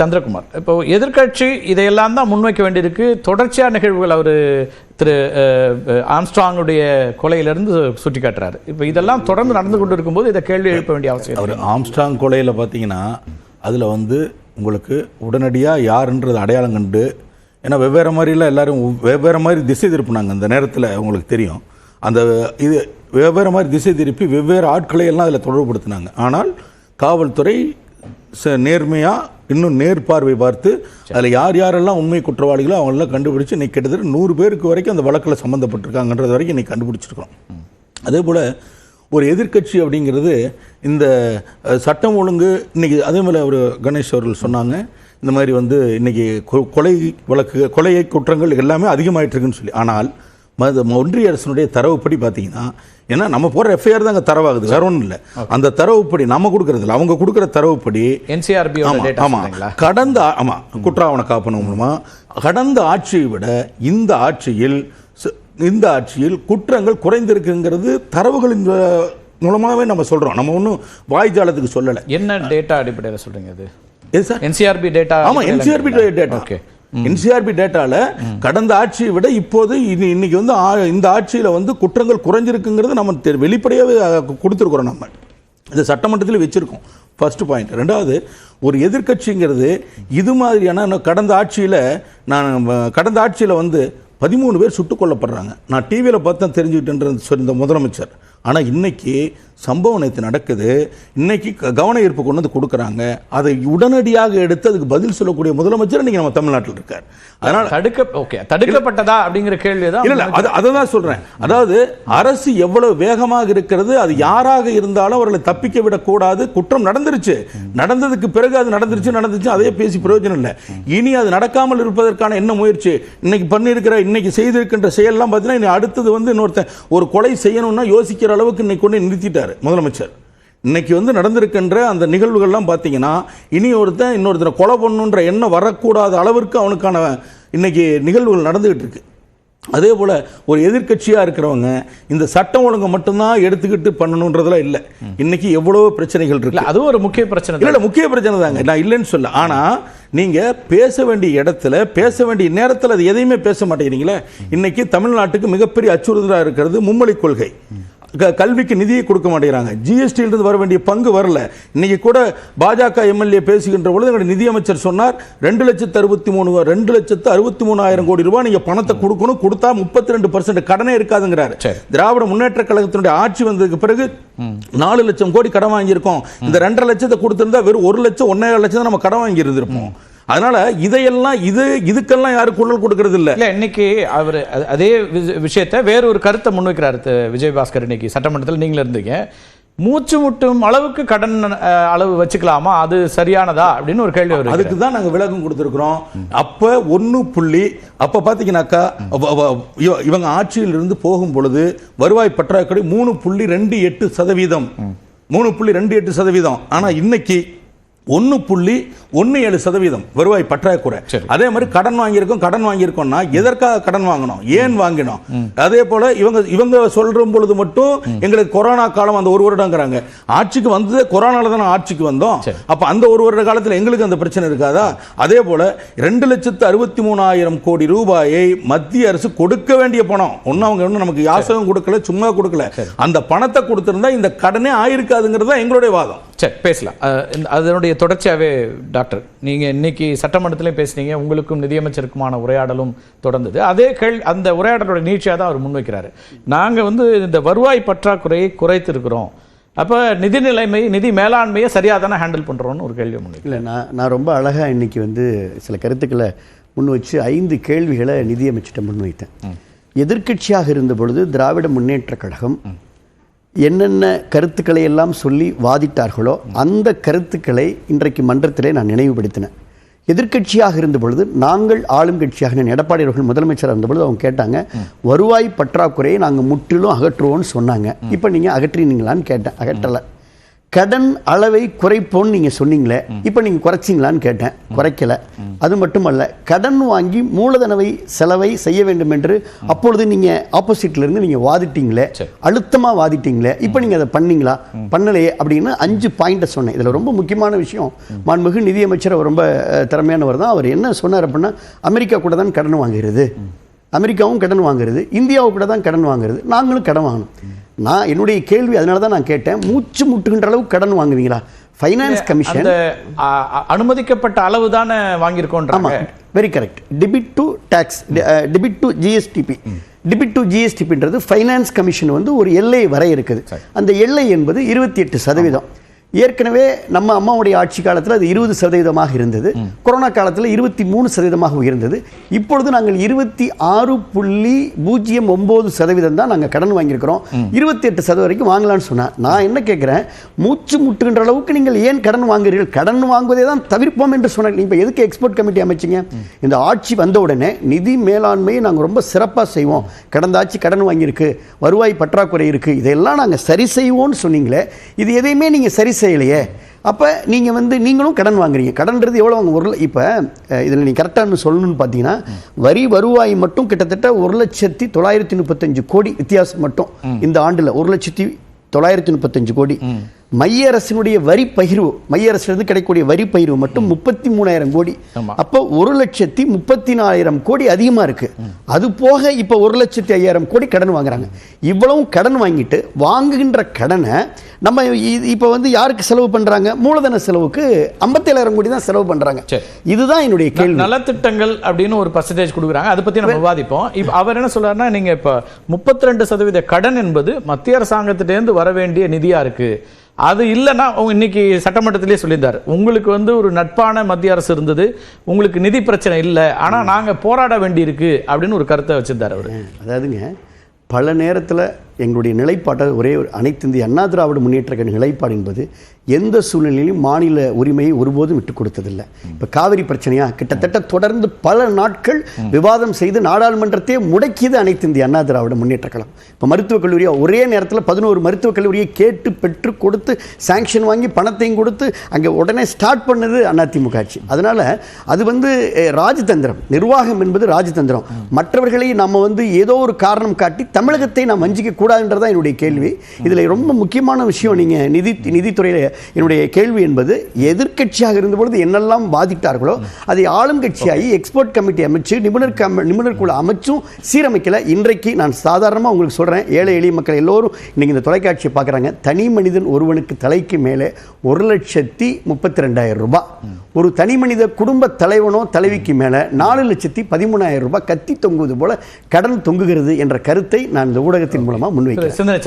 சந்திரகுமார். இப்போ எதிர்க்கட்சி இதையெல்லாம் தான் முன்வைக்க வேண்டியிருக்கு. தொடர்ச்சியான நிகழ்வுகள் அவர் திரு ஆம்ஸ்ட்ராங்குடைய கொலையிலிருந்து சுட்டி காட்டுறாரு இப்போ இதெல்லாம் தொடர்ந்து நடந்து கொண்டு இருக்கும்போது இதை கேள்வி எழுப்ப வேண்டிய அவசியம் அவர் ஆம்ஸ்ட்ராங் கொலையில் பார்த்தீங்கன்னா அதில் வந்து உங்களுக்கு உடனடியாக யாருன்றது அடையாளம் கண்டு ஏன்னா வெவ்வேறு மாதிரிலாம் எல்லாரும் வெவ்வேறு மாதிரி திசை திருப்பினாங்க அந்த நேரத்தில் உங்களுக்கு தெரியும். அந்த இது வெவ்வேறு மாதிரி திசை திருப்பி வெவ்வேறு ஆட்களை எல்லாம் அதில் தொடர்புபடுத்தினாங்க. ஆனால் காவல்துறை ச- இன்னும் நேர் பார்வை பார்த்து அதில் யார் யாரெல்லாம் உண்மை குற்றவாளிகளோ அவங்களெல்லாம் கண்டுபிடிச்சு இன்னைக்கு கிட்டத்தட்ட நூறு பேருக்கு வரைக்கும் அந்த வழக்கில் சம்மந்தப்பட்டிருக்காங்கன்றது வரைக்கும் இன்னைக்கு கண்டுபிடிச்சிருக்கிறோம். அதே போல் ஒரு எதிர்க்கட்சி அப்படிங்கிறது இந்த சட்டம் ஒழுங்கு இன்னைக்கு அதே போல் அவர் கணேஷ் அவர்கள் சொன்னாங்க இந்த மாதிரி வந்து இன்னைக்கு கொ- கொலை வழக்கு கொலை குற்றங்கள் எல்லாமே அதிகமாயிட்டிருக்குன்னு சொல்லி. ஆனால் ஒன்றிய அரசினுடைய தரவுப்படி பார்த்தீங்கன்னா ஏன்னா நம்ம போகிற எஃப்ஐஆர் தான் அங்கே தரவாகுது வேற ஒன்றும் இல்லை. அந்த தரவுப்படி நம்ம கொடுக்கறது இல்லை. அவங்க கொடுக்குற தரவுப்படி என்சிஆர்பி ஆமா டேட்டா ஆமா. சொல்றீங்களா? கடந்த ஆ- ஆமா குற்றாவண காப்பனம் மூலமா. கடந்த ஆட்சியை விட இந்த ஆட்சியில் இந்த ஆட்சியில் குற்றங்கள் குறைந்திருக்குங்கிறது தரவுகளின் அஹ், மூலமாவே நம்ம சொல்றோம். நம்ம ஒன்றும் வாய்ஜாலத்துக்கு சொல்லலை. என்ன டேட்டா அடிப்படையில் சொல்றீங்க இது எது சார்? என்சிஆர்பி டேட்டா ஆமா என்சிஆர்பி டேட்டா ஓகே என்சிஆர்பி டேட்டால கடந்த ஆட்சியை விட இப்போது இன்னைக்கு வந்து இந்த ஆட்சியில வந்து குற்றங்கள் குறைஞ்சிருக்குங்கிறது நம்ம தெ- வெளிப்படையாவே அஹ், நம்ம. இது சட்டமன்றத்தில் வச்சிருக்கோம். ஃபர்ஸ்ட் பாயிண்ட் ரெண்டாவது ஒரு எதிர்க்கட்சிங்கிறது இது மாதிரியான கடந்த ஆட்சியில் நான் கடந்த ஆட்சியில் வந்து பதிமூணு பேர் சுட்டுக் கொல்லப்படுறாங்க. நான் டிவியில் பார்த்தேன் தான் தெரிஞ்சுக்கிட்டேன்ற சொன்ன முதலமைச்சர். ஆனால் இன்னைக்கு சம்பவம் நேற்று நடக்குது. இன்னைக்கு க- கவன ஈர்ப்பு கொண்டு வந்து கொடுக்குறாங்க. அதை உடனடியாக எடுத்து அதுக்கு பதில் சொல்லக்கூடிய முதலமைச்சர் இன்னைக்கு நம்ம தமிழ்நாட்டில் இருக்கார். அதனால தடுக்க ஓகே தடுக்கப்பட்டதா அப்படிங்கிற கேள்வி தான் இல்ல அது அதை தான் சொல்றேன். அதாவது அரசு எவ்வளவு வேகமாக இருக்கிறது அது யாராக இருந்தாலும் அவர்களை தப்பிக்க விடக்கூடாது. குற்றம் நடந்துருச்சு. நடந்ததுக்கு பிறகு அது நடந்துருச்சு நடந்துச்சு அதே பேசி பிரயோஜனம் இல்லை. இனி அது நடக்காமல் இருப்பதற்கான என்ன முயற்சி? இன்னைக்கு பண்ணியிருக்கிற இன்னைக்கு செய்திருக்கின்ற செயல்லாம் பார்த்தீங்கன்னா இனி அடுத்தது வந்து இன்னொருத்தன் ஒரு கொலை செய்யணும்னா யோசிக்கிற அளவுக்கு இன்னைக்கு கொண்டு நிறுத்திட்டாரு முதலமைச்சர். இன்னைக்கு வந்து நடந்திருக்கின்ற அந்த நிகழ்வுகள்லாம் பார்த்தீங்கன்னா இனி ஒருத்தன் இன்னொருத்தனை கொலை பண்ணுன்ற எண்ணம் வரக்கூடாத அளவிற்கு அவனுக்கான இன்னைக்கு நிகழ்வுகள் நடந்துகிட்டு இருக்கு. அதே போல் ஒரு எதிர்க்கட்சியாக இருக்கிறவங்க இந்த சட்டம் ஒழுங்கை மட்டும்தான் எடுத்துக்கிட்டு பண்ணணுன்றதுலாம் இல்லை. இன்னைக்கு எவ்வளோ பிரச்சனைகள் இல்ல இருக்கு அதுவும் ஒரு முக்கிய பிரச்சனை இல்ல இல்ல முக்கிய பிரச்சனை தாங்க. நான் இல்லைன்னு சொல்ல. ஆனா நீங்க பேச வேண்டிய இடத்துல பேச வேண்டிய நேரத்தில் அது எதையுமே பேச மாட்டேங்கிறீங்களே? இன்னைக்கு தமிழ்நாட்டுக்கு மிகப்பெரிய அச்சுறுத்தலாக இருக்கிறது மும்மொழி கொள்கை. கல்விக்கு நிதியை கொடுக்க மாட்டேங்கிறாங்க. இருந்து வர வேண்டிய பங்கு வரல. இன்னைக்கு கூட பாஜக எம்எல்ஏ பேசுகின்ற பொழுது எங்களுடைய நிதியமைச்சர் சொன்னார் ரெண்டு லட்சத்து அறுபத்தி மூணு ரெண்டு லட்சத்து அறுபத்தி மூணாயிரம் கோடி ரூபாய் நீங்க பணத்தை கொடுக்கணும். கொடுத்தா முப்பத்தி ரெண்டு பர்சன்ட் கடனே இருக்காதுங்கிறாரு. திராவிட முன்னேற்ற கழகத்தினுடைய ஆட்சி வந்ததுக்கு பிறகு நாலு லட்சம் கோடி கடன் வாங்கியிருக்கோம். இந்த ரெண்டரை லட்சத்தை கொடுத்திருந்தா வெறும் ஒரு லட்சம் ஒன்னரை லட்சம் தான் நம்ம கடன் வாங்கி இருந்திருப்போம் அதனால இதையெல்லாம் இது இதுக்கெல்லாம் யாரும் குரல் கொடுக்கறது இல்ல இல்ல இன்னைக்கு அவர் அதே விஷயத்தை வேற ஒரு கருத்தை முன்வைக்கிறார் விஜயபாஸ்கர் இன்னைக்கு சட்டமன்றத்தில். நீங்களும் இருந்தீங்க. மூச்சு முட்டும் அளவுக்கு கடன் அளவு வச்சுக்கலாமா? அது சரியானதா? அப்படின்னு ஒரு கேள்வி வருது அதுக்கு தான் நாங்க விளக்கம் கொடுத்திருக்கிறோம். அப்ப ஒண்ணு புள்ளி அப்ப இவ- இவங்க ஆட்சியில் இருந்து போகும் பொழுது வருவாய் பற்றாக்குறை மூணு புள்ளி ரெண்டு எட்டு சதவீதம். மூணு புள்ளி ரெண்டு எட்டு சதவீதம். ஆனா இன்னைக்கு ஒன்று புள்ளி ஒன்று ஏழு சதவீதம் வருவாய் பற்றாக்குறை. அதே மாதிரி கடன் வாங்கியிருக்கோம் கடன் வாங்கியிருக்கோம்னா எதற்காக கடன் வாங்கணும்? ஏன் வாங்கினோம்? அதே போல இவங்க இவங்க சொல்ற பொழுது மட்டும் எங்களுக்கு கொரோனா காலம் அந்த ஒரு வருடங்கிறாங்க. ஆட்சிக்கு வந்ததே கொரோனால தானே ஆட்சிக்கு வந்தோம். அப்ப அந்த ஒரு வருட காலத்துல எங்களுக்கு அந்த பிரச்சனை இருக்காதா? அதே போல ரெண்டு லட்சத்து அறுபத்தி மூணாயிரம் கோடி ரூபாயை மத்திய அரசு கொடுக்க வேண்டிய பணம். ஒன்னும் அவங்க ஒன்றும் நமக்கு யாசகம் கொடுக்கல சும்மா கொடுக்கல. அந்த பணத்தை கொடுத்திருந்தா இந்த கடனே ஆயிருக்காதுங்கிறது தான் எங்களுடைய வாதம். சரி பேசலாம். அதனுடைய தொடர்ச்சியாவே டாக்டர் நீங்க இன்னைக்கு சட்டமன்றத்திலையும் பேசுனீங்க உங்களுக்கும் நிதியமைச்சருக்குமான உரையாடலும் தொடர்ந்தது. அதே கேள் அந்த உரையாடலோட நீட்சியாக தான் அவர் முன்வைக்கிறாரு. நாங்க வந்து இந்த வருவாய் பற்றாக்குறையை குறைத்திருக்கிறோம். அப்ப நிதி நிலைமை நிதி மேலாண்மையை சரியா தானே ஹேண்டில் பண்றோம்னு ஒரு கேள்வி முன்வை இல்லை நான் நான் ரொம்ப அழகாக இன்னைக்கு வந்து சில கருத்துக்களை முன் வச்சு ஐந்து கேள்விகளை நிதியமைச்சிட்ட முன்வைத்தேன். எதிர்க்கட்சியாக இருந்த பொழுது திராவிட முன்னேற்ற கழகம் என்னென்ன கருத்துக்களை எல்லாம் சொல்லி வாதிட்டார்களோ அந்த கருத்துக்களை இன்றைக்கு மன்றத்திலே நான் நினைவுபடுத்தினேன். எதிர்க்கட்சியாக இருந்த பொழுது நாங்கள் ஆளும் கட்சியாக நான் எடப்பாடி அவர்கள் முதலமைச்சராக இருந்த பொழுது அவங்க கேட்டாங்க வருவாய் பற்றாக்குறையை நாங்கள் முற்றிலும் அகற்றுவோம்னு சொன்னாங்க. இப்போ நீங்கள் அகற்றினீங்களான்னு கேட்டேன் அகற்றலை. கடன் அளவை குறைப்போன்னு நீங்க சொன்னீங்களே இப்போ நீங்க குறைச்சிங்களான்னு கேட்டேன். குறைக்கல. அது மட்டுமல்ல கடன் வாங்கி மூலதனவை செலவை செய்ய வேண்டும் என்று அப்பொழுது நீங்க ஆப்போசிட்ல இருந்து நீங்க வாதிட்டீங்களே சரி. அழுத்தமா வாதிட்டீங்களே இப்போ நீங்க அதை பண்ணீங்களா? பண்ணலையே அப்படின்னு அஞ்சு பாயிண்ட்டை சொன்னேன். இதுல ரொம்ப முக்கியமான விஷயம். மாண்புமிகு நிதியமைச்சர் அவர் ரொம்ப திறமையானவர் தான். அவர் என்ன சொன்னார் அப்படின்னா அமெரிக்கா கூட தான் கடன் வாங்குகிறது. அமெரிக்காவும் கடன் வாங்குறது இந்தியாவும் கூட தான் கடன் வாங்குறது நாங்களும் கடன் வாங்கணும். நான் என்னுடைய கேள்வி அதனால தான் நான் கேட்டேன். மூச்சு முட்டுகின்ற அளவுக்கு கடன் வாங்குவீங்களா? ஃபைனான்ஸ் கமிஷன் அனுமதிக்கப்பட்ட அளவு தானே ஆமா வாங்கியிருக்கோன்றாங்க very correct debit to tax debit to GSDP debit to ஜிஎஸ்டிபின்றது finance commission வந்து ஒரு எல்லை வரை இருக்குது. அந்த எல்லை என்பது இருபத்தி எட்டு சதவீதம். ஏற்கனவே நம்ம அம்மாவுடைய ஆட்சி காலத்தில் அது இருபது சதவீதமாக இருந்தது. கொரோனா காலத்தில் இருபத்தி மூணு சதவீதமாக உயர்ந்தது. இப்பொழுது நாங்கள் இருபத்தி ஆறு புள்ளி பூஜ்ஜியம் ஒம்பது சதவீதம் தான் நாங்கள் கடன் வாங்கியிருக்கிறோம். இருபத்தி எட்டு சதவீதம் வரைக்கும் வாங்கலாம்னு சொன்னேன் நான் என்ன கேட்குறேன் மூச்சு முட்டுகின்ற அளவுக்கு நீங்கள் ஏன் கடன் வாங்குகிறீர்கள் கடன் வாங்குவதே தான் தவிர்ப்போம் என்று சொன்னாங்க இப்போ எதுக்கு எக்ஸ்போர்ட் கமிட்டி அமைச்சிங்க? இந்த ஆட்சி வந்த உடனே நிதி மேலாண்மையை நாங்கள் ரொம்ப சிறப்பாக செய்வோம். கடந்த ஆட்சி கடன் வாங்கியிருக்கு வருவாய் பற்றாக்குறை இருக்கு இதெல்லாம் நாங்கள் சரி செய்வோம்னு சொன்னீங்களே இது எதையுமே நீங்கள் சரி செய்யலையே. அப்போ நீங்கள் வந்து நீங்களும் கடன் வாங்குறீங்க. கடன்றது எவ்வளோ வாங்க ஒரு இப்போ இதில் நீ கரெக்டாக சொல்லணும்னு பார்த்தீங்கன்னா வரி வருவாய் மட்டும் கிட்டத்தட்ட ஒரு லட்சத்தி தொள்ளாயிரத்தி முப்பத்தஞ்சு கோடி வித்தியாசம் மட்டும் இந்த ஆண்டில். ஒரு லட்சத்தி தொள்ளாயிரத்தி முப்பத்தஞ்சு கோடி. மைய அரசினுடைய வரி பகிர்வு மைய அரசிலிருந்து கிடைக்கக்கூடிய வரி பகிர்வு மட்டும் முப்பத்தி மூணாயிரம் கோடி. அப்போ ஒரு லட்சத்தி முப்பத்தி நாலாயிரம் கோடி அதிகமா இருக்கு. அது போக இப்போ ஒரு லட்சத்தி ஐயாயிரம் கோடி கடன் வாங்குறாங்க. இவ்வளவும் கடன் வாங்கிட்டு வாங்குகின்ற கடனை நம்ம இப்போ வந்து யாருக்கு செலவு பண்றாங்க? மூலதன செலவுக்கு ஐம்பத்தேழாயிரம் கோடி தான் செலவு பண்றாங்க. சரி. இதுதான் என்னுடைய கேள்வி. நலத்திட்டங்கள் அப்படின்னு ஒரு பர்சன்டேஜ் கொடுக்குறாங்க. அதை பத்தி நம்ம விவாதிப்போம். இப்ப அவர் என்ன சொல்றாருன்னா நீங்க இப்ப முப்பத்தி ரெண்டு சதவீத கடன் என்பது மத்திய அரசாங்கத்திட்டேருந்து வர வேண்டிய நிதியா இருக்கு. அது இல்லைன்னா அவங்க இன்னைக்கு சட்டமன்றத்திலே சொல்லியிருந்தார். உங்களுக்கு வந்து ஒரு நட்பான மத்திய அரசு இருந்தது. உங்களுக்கு நிதி பிரச்சனை இல்லை. ஆனா நாங்க போராட வேண்டியிருக்கு அப்படின்னு ஒரு கருத்தை வச்சிருந்தார் அவர். அதாவதுங்க பல நேரத்தில் எங்களுடைய நிலைப்பாட்டை ஒரே அனைத்து இந்திய அண்ணா திராவிட முன்னேற்ற கழக நிலைப்பாடு என்பது எந்த சூழ்நிலையிலும் மாநில உரிமையை ஒருபோதும் விட்டுக் கொடுத்ததில்லை. இப்போ காவிரி பிரச்சனையா? கிட்டத்தட்ட தொடர்ந்து பல நாட்கள் விவாதம் செய்து நாடாளுமன்றத்தையே முடக்கியது அனைத்து இந்திய அண்ணா திராவிட முன்னேற்ற கழகம். இப்போ மருத்துவக் கல்லூரியா? ஒரே நேரத்தில் பதினோரு மருத்துவக் கல்லூரியை கேட்டு பெற்று கொடுத்து சாங்ஷன் வாங்கி பணத்தையும் கொடுத்து அங்கே உடனே ஸ்டார்ட் பண்ணது அதிமுக ஆட்சி. அதனால அது வந்து ராஜதந்திரம். நிர்வாகம் என்பது ராஜதந்திரம். மற்றவர்களை நம்ம வந்து ஏதோ ஒரு காரணம் காட்டி தமிழகத்தை நாம் வஞ்சிக்க கூடாதுன்றதான் என்னுடைய கேள்வி. இதில் ரொம்ப முக்கியமான விஷயம் நீங்கள் நிதி நிதித்துறையில் என்னுடைய கேள்வி என்பது எதிர்க்கட்சியாக இருந்தபொழுது என்னெல்லாம் பாதித்தார்களோ அதை ஆளும் கட்சியாகி எக்ஸ்போர்ட் கமிட்டி அமைச்சு நிபுணர் கம் நிபுணர் குழு அமைச்சும் சீரமைக்கல. இன்றைக்கு நான் சாதாரணமாக உங்களுக்கு சொல்கிறேன் ஏழை எளிய மக்கள் எல்லோரும் இன்னைக்கு இந்த தொலைக்காட்சியை பார்க்குறாங்க. தனி மனிதன் ஒருவனுக்கு தலைக்கு மேலே ஒரு லட்சத்தி முப்பத்தி ரெண்டாயிரம் ரூபாய். ஒரு தனி மனித குடும்ப தலைவனோ தலைவிக்கு மேலே நாலு லட்சத்தி பதிமூணாயிரம் ரூபாய் கத்தி தொங்குவது போல கடன் தொங்குகிறது என்ற கருத்தை நான் இந்த ஊடகத்தின் மூலமாக 对现在